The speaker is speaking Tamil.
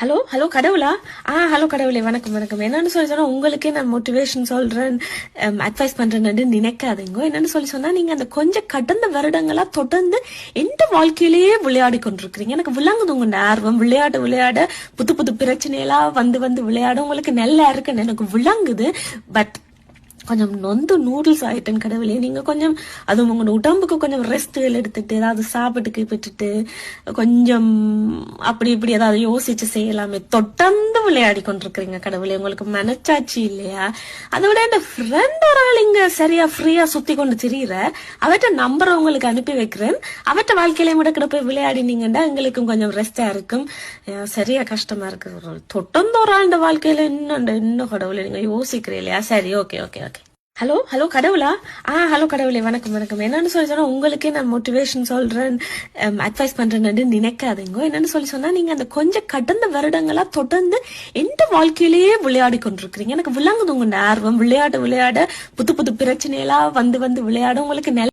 ஹலோ? ஹலோ கடவுளா? ஆ ஹலோ கடவுளே வணக்கம் வணக்கம். என்னன்னு சொல்லி சொன்னா உங்களுக்கே நான் மோட்டிவேஷன் சொல்றேன் அட்வைஸ் பண்றேன்னு நினைக்காதீங்க. என்னன்னு சொல்லி சொன்னா நீங்க அந்த கொஞ்சம் கடந்த வருடங்களா தொடர்ந்து எந்த வாழ்க்கையிலேயே விளையாடி கொண்டிருக்கிறீங்க? எனக்கு விளங்குது உங்க ஆர்வம். விளையாட விளையாட புது புது பிரச்சனையெல்லாம் வந்து வந்து விளையாட உங்களுக்கு நல்லா இருக்குன்னு எனக்கு விளங்குது. பட் கொஞ்சம் நொந்து நூடுல்ஸ் ஆயிட்டேன் கடவுளே. நீங்க கொஞ்சம் அது உங்களோட உடம்புக்கு கொஞ்சம் ரெஸ்ட்டுகள் எடுத்துட்டு ஏதாவது சாப்பிட்டுக்கு விட்டுட்டு கொஞ்சம் அப்படி இப்படி ஏதாவது யோசிச்சு செய்யலாமே. தொடர்ந்து விளையாடி கொண்டிருக்கிறீங்க கடவுளே. உங்களுக்கு மனச்சாட்சி இல்லையா? அதை விட என் ஃப்ரெண்ட் ஒரு ஆள் இங்க சரியா ஃப்ரீயா சுத்தி கொண்டு திரியிற அவற்ற நம்பர் உங்களுக்கு அனுப்பி வைக்கிறேன். அவற்ற வாழ்க்கையில முடக்கிட போய் விளையாடினீங்கன்னா எங்களுக்கும் கொஞ்சம் ரெஸ்டா இருக்கும். சரியா கஷ்டமா இருக்கு. ஒரு தொடர்ந்து ஒரு ஆண்ட வாழ்க்கையில இன்னும் இன்னும் கடவுளே நீங்க யோசிக்கிறீ இல்லையா? சரி okay okay okay hello? Hello கடவுளா? ஆ ஹலோ கடவுளே வணக்கம் வணக்கம். என்னன்னு சொல்லி சொன்னா உங்களுக்கே நான் மோட்டிவேஷன் சொல்றேன் அட்வைஸ் பண்றேன்னு நினைக்காதீங்க. என்னன்னு சொல்லி சொன்னா நீங்க அந்த கொஞ்சம் கடந்த வருடங்களா தொடர்ந்து எந்த வாழ்க்கையிலேயே விளையாடி கொண்டிருக்கிறீங்க? எனக்கு விளங்குது உங்க ஆர்வம். விளையாட விளையாட புது புது பிரச்சனையெல்லாம் வந்து வந்து விளையாட உங்களுக்கு நல்ல